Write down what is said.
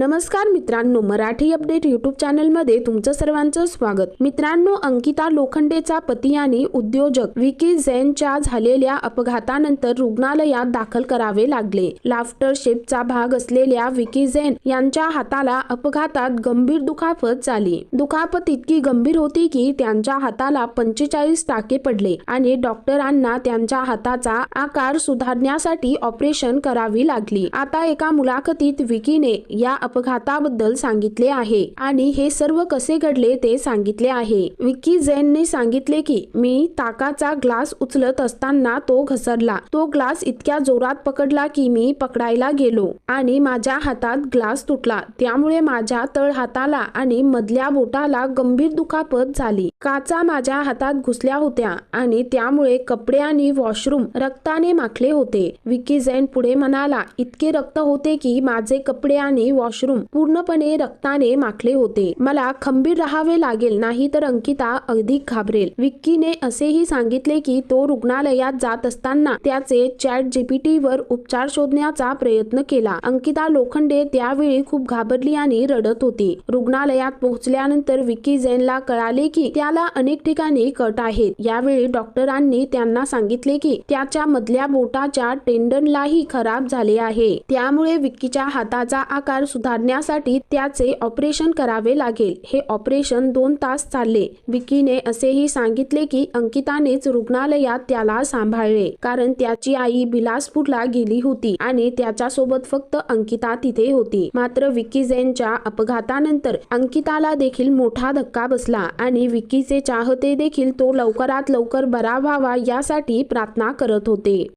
नमस्कार मित्रांनो Marathi update YouTube चॅनलमध्ये तुमचं सर्वांचं स्वागत. मित्रांनो अंकिता लोखंडेचा पती आणि उद्योजक विकी झेनच्या झालेल्या अपघातानंतर रुग्णालयात दाखल करावे लागले. लाफ्टर शेपचा भाग असलेल्या विकी झेन यांच्या हाताला अपघातात गंभीर दुखापत झाली. दुखापत इतकी गंभीर होती की त्यांच्या हाताला पंचेचाळीस टाके पडले आणि डॉक्टरांना त्यांच्या हाताचा आकार सुधारण्यासाठी ऑपरेशन करावी लागली. आता एका मुलाखतीत विकीने या अपघाताबद्दल सांगितले आहे. आणि हे सर्व कसे घडले ते सांगितले आहे. विक्की जैनने सांगितले की मी ताकाचा ग्लास उचलत असताना तो घसरला. तो ग्लास इतक्या जोरात पकडला की मी पकडायला गेलो. आणि माझ्या हातात ग्लास तुटला. त्यामुळे माझ्या तळ हाताला आणि मधल्या बोटाला गंभीर दुखापत झाली. काचा माझ्या हातात घुसल्या होत्या. आणि त्यामुळे कपडे आणि वॉशरूम रक्ताने माखले होते. विकी जैन पुढे म्हणाला इतके रक्त होते की माझे कपडे आणि वॉशरूम पूर्णपणे रक्ताने माखले होते. मला खंबीर राहावे लागेल नाही तर अंकिता अधिक घाबरेल. विक्कीने असेही सांगितले की तो रुग्णालयात जात असताना त्याचे चॅट जीपीटी वर उपचार शोधण्याचा प्रयत्न केला. अंकिता लोखंडे त्यावेळी खूप घाबरली आणि रडत होती. रुग्णालयात पोहोचल्यानंतर विकी जैनला कळाले की त्याला अनेक ठिकाणी कट आहेत. यावेळी डॉक्टरांनी त्यांना सांगितले की त्याच्या मधल्या बोटाच्या टेंडनलाही खराब झाले आहे. त्यामुळे विक्कीच्या हाताचा आकार सुधारण्यासाठी त्याचे ऑपरेशन करावे लागेल. हे ऑपरेशन दोन तास चालले. विकीने असेही सांगितले की अंकितानेच रुग्णालयात त्याला सांभाळले कारण त्याची आई बिलासपूरला गेली होती आणि त्याच्यासोबत फक्त अंकिता तिथे होती. मात्र विकी जैनच्या अपघातानंतर अंकिताला देखील मोठा धक्का बसला आणि विकीचे चाहते देखील तो लवकरात लवकर बरा व्हावा यासाठी प्रार्थना करत होते.